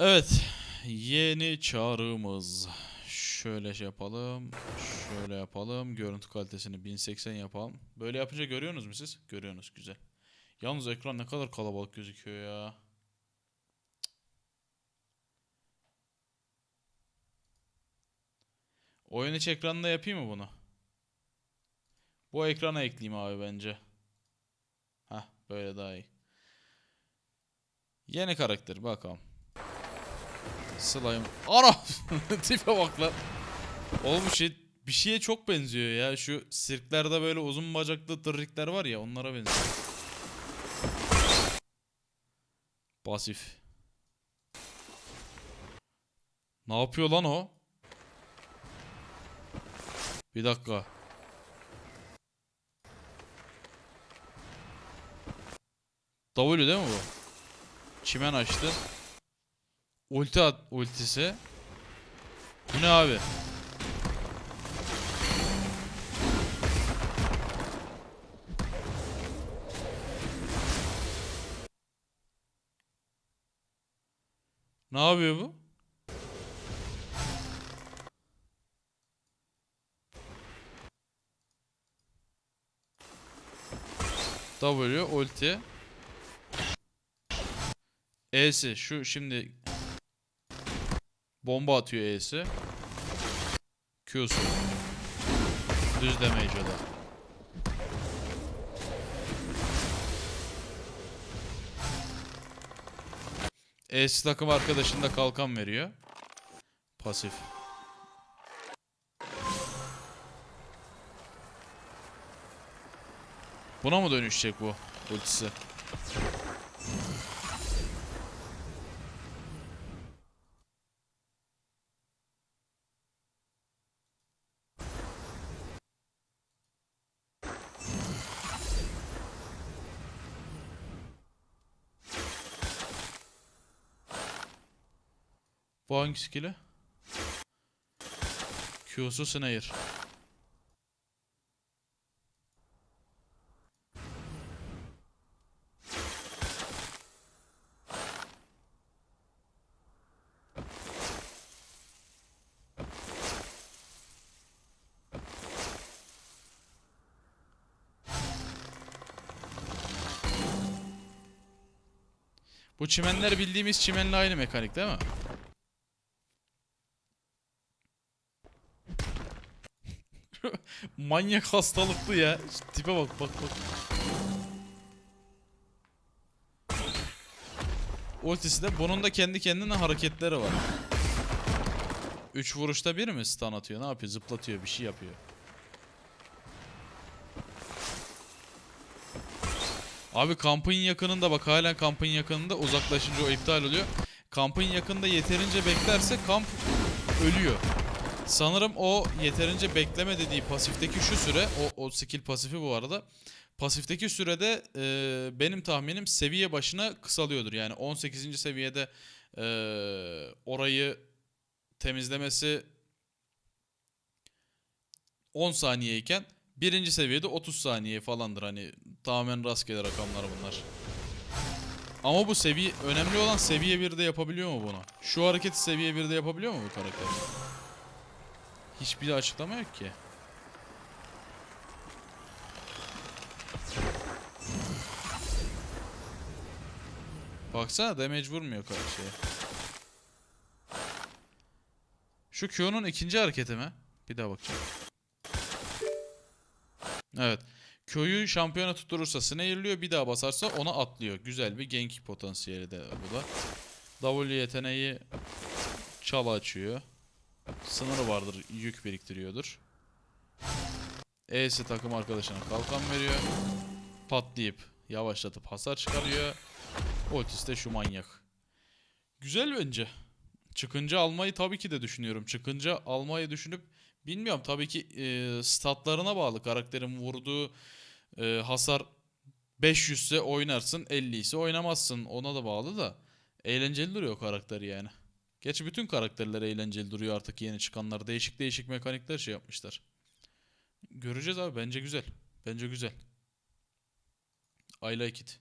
Evet. Yeni çağrımız. Şöyle şey yapalım. Şöyle yapalım. Görüntü kalitesini 1080 yapalım. Böyle yapınca görüyorsunuz mu siz? Görüyorsunuz. Güzel. Yalnız ekran ne kadar kalabalık gözüküyor ya. Oyun içi ekranında yapayım mı bunu? Bu ekrana ekleyeyim abi bence. Hah böyle daha iyi. Yeni karakter bakalım. Slime. Ana! Tipe bak lan. Oğlum şey bir şeye çok benziyor ya. Şu sirklerde böyle uzun bacaklı tırrikler var ya onlara benziyor. Pasif. Ne yapıyor lan o? Bir dakika. W değil mi bu? Çimen açtı. Ulti at ultisi. Bu ne abi? Ne yapıyor bu? W ulti. E'si şu şimdi bomba atıyor E'si. Q'su. Düz damage o da. E'si takım arkadaşında kalkan veriyor. Pasif. Buna mı dönüşecek bu ultisi? Bu hangi skill'i? Q'su Snare. Bu çimenler bildiğimiz çimenle aynı mekanik değil mi? Manyak hastalıklı ya. Şu tipe bak bak bak. Ultisi de bunun da kendi kendine hareketleri var. 3 vuruşta bir mi stun atıyor? Ne yapıyor? Zıplatıyor, bir şey yapıyor. Abi kampın yakınında bak halen kampın yakınında uzaklaşınca o iptal oluyor. Kampın yakında yeterince beklerse kamp ölüyor. Sanırım o yeterince bekleme dediği pasifteki şu süre, o, o skill pasifi bu arada. Pasifteki sürede e, benim tahminim seviye başına kısalıyordur. Yani 18. seviyede e, orayı temizlemesi 10 saniyeyken birinci seviyede 30 saniye falandır. Hani tamamen rastgele rakamlar bunlar. Ama bu seviye önemli olan seviye 1'de yapabiliyor mu bunu? Şu hareketi seviye 1'de yapabiliyor mu bu karakter? Hiçbir açıklama yok ki. Baksana damage vurmuyor karşıya. Şu Q'nun ikinci hareketi mi? Bir daha bakacağım. Evet. Q'yu şampiyona tutturursa snare'lıyor. Bir daha basarsa ona atlıyor. Güzel bir gank potansiyeli de bu da. W yeteneği çala açıyor. Sınırı vardır. Yük biriktiriyordur. E'si takım arkadaşına kalkan veriyor. Patlayıp yavaşlatıp hasar çıkarıyor. Ultisi de şu manyak. Güzel bence. Çıkınca almayı tabii ki de düşünüyorum. Çıkınca almayı düşünüp bilmiyorum tabii ki e, statlarına bağlı. Karakterin vurduğu e, hasar 500 ise oynarsın 50 ise oynamazsın. Ona da bağlı da. Eğlenceli duruyor karakter yani. Gerçi bütün karakterler eğlenceli duruyor artık yeni çıkanlar. Değişik değişik mekanikler şey yapmışlar. Göreceğiz abi bence güzel. Bence güzel. I like it.